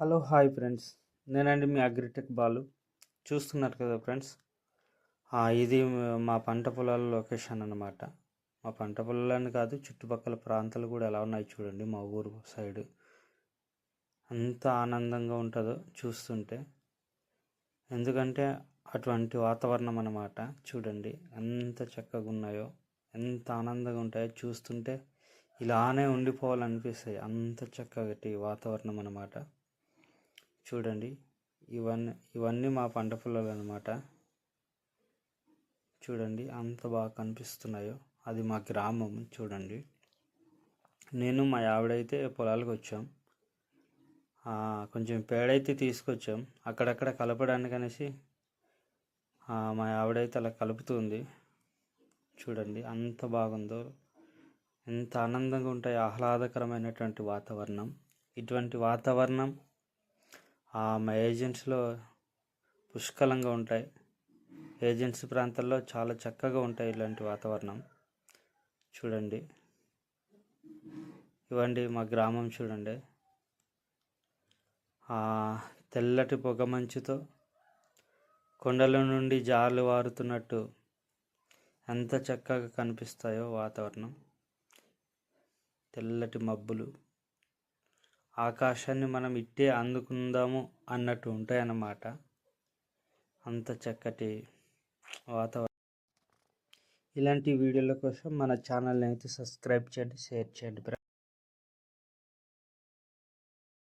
Hello hi friends. నేనండి మీ agritech Balu. చూస్తున్నారు కదా ఫ్రెండ్స్? ఇది మా పంట పొలాల లొకేషన్ అన్నమాట. మా పంట పొలాలని కాదు చుట్టుపక్కల ప్రాంతాలు కూడా ఎలా ఉన్నాయి చూడండి మా ఊరు సైడు. ఎంత ఆనందంగా ఉంటుందో చూస్తుంటే. ఎందుకంటే అటువంటి వాతావరణం అన్నమాట చూడండి ఎంత చక్కగా ఉన్నాయో ఎంత ఆనందంగా ఉంటాయో చూస్తుంటే ఇలానే ఉండిపోవాలనిపిస్తాయి. అంత చక్కటి వాతావరణం అన్నమాట. చూడండి. ఇవన్నీ ఇవన్నీ మా పంట పొలాలు అనమాట చూడండి అంత బాగా కనిపిస్తున్నాయో. అది మా గ్రామం చూడండి. నేను మా ఆవిడైతే పొలాలకు వచ్చాం. కొంచెం పేడైతే తీసుకొచ్చాం. అక్కడక్కడ కలపడానికి అనేసి మా ఆవిడైతే అలా కలుపుతుంది. చూడండి అంత బాగుందో. ఎంత ఆనందంగా ఉంటాయి ఆహ్లాదకరమైనటువంటి వాతావరణం. ఇటువంటి వాతావరణం మా ఏజెంట్స్లో పుష్కలంగా ఉంటాయి. ఏజెన్సీ ప్రాంతాల్లో చాలా చక్కగా ఉంటాయి ఇలాంటి వాతావరణం. చూడండి. ఇవ్వండి మా గ్రామం చూడండి. ఆ తెల్లటి పొగ మంచుతో కొండల నుండి జాలు వారుతున్నట్టు ఎంత చక్కగా కనిపిస్తాయో వాతావరణం. తెల్లటి మబ్బులు. ఆకాశాన్ని మనం ఇట్టే అందుకుందాము అన్నట్టు ఉంటాయన్నమాట. అంత చక్కటి వాతావరణం. ఇలాంటి వీడియోల కోసం మన ఛానల్ని అయితే సబ్స్క్రైబ్ చేయండి షేర్ చేయండి.